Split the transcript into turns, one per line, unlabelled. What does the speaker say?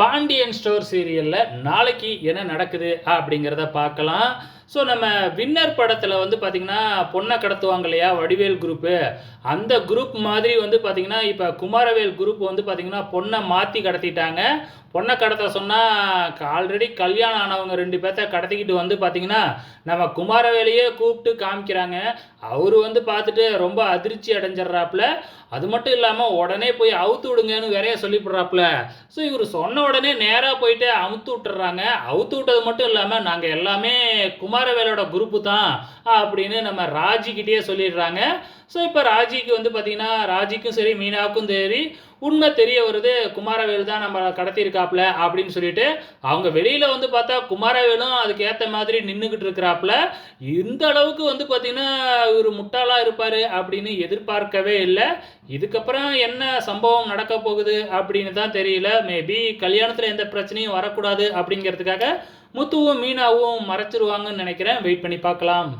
Pandian store சீரியலில் நாளைக்கு என்ன நடக்குது அப்படிங்கிறத பார்க்கலாம். ஸோ நம்ம வின்னர் படத்தில் வந்து பார்த்திங்கன்னா பொண்ணை கடத்துவாங்க இல்லையா வடிவேல் குரூப்பு அந்த குரூப் மாதிரி வந்து பார்த்திங்கன்னா இப்போ குமாரவேல் குரூப் வந்து பார்த்திங்கன்னா பொண்ணை மாற்றி கடத்திட்டாங்க. பொண்ணை கடத்த சொன்னால் ஆல்ரெடி கல்யாணம் ஆனவங்க ரெண்டு பேர்த்த கடத்திக்கிட்டு வந்து பார்த்திங்கன்னா நம்ம குமாரவேலையே கூப்பிட்டு காமிக்கிறாங்க. அவர் வந்து பார்த்துட்டு ரொம்ப அதிர்ச்சி அடைஞ்சிட்றாப்புல அது மட்டும் இல்லாமல் உடனே போய் அவுத்து விடுங்கன்னு வேறைய சொல்லிவிடுறாப்புல ஸோ இவர் சொன்ன உடனே நேராக போயிட்டு அமுத்து விட்டுறாங்க அவுத்து விட்டது மட்டும் இல்லாமல் நாங்கள் எல்லாமே குமாரவேலோட குரூப்பு தான். அப்படின்னு நம்ம ராஜிக்கிட்டே சொல்லிடுறாங்க. ஸோ இப்போ ராஜிக்கு வந்து பார்த்திங்கன்னா ராஜிக்கும் சரி மீனாவுக்கும் சரி உண்மை தெரிய வருது குமாரவேல் தான் நம்ம கடத்தியிருக்காப்புல அப்படின்னு சொல்லிட்டு அவங்க வெளியில் வந்து பார்த்தா குமாரவேலும் அதுக்கு ஏற்ற மாதிரி நின்றுக்கிட்டு இருக்கிறாப்புல. இந்த அளவுக்கு வந்து பார்த்திங்கன்னா இவர் முட்டாளாக இருப்பார் அப்படின்னு எதிர்பார்க்கவே இல்லை. இதுக்கப்புறம் என்ன சம்பவம் நடக்க போகுது அப்படின்னு தான் தெரியல. மேபி கல்யாணத்தில் எந்த பிரச்சனையும் வரக்கூடாது அப்படிங்கிறதுக்காக முத்துவும் மீனாவும் மறைச்சிருவாங்கன்னு நினைக்கிறேன். வெயிட் பண்ணி பார்க்கலாம்.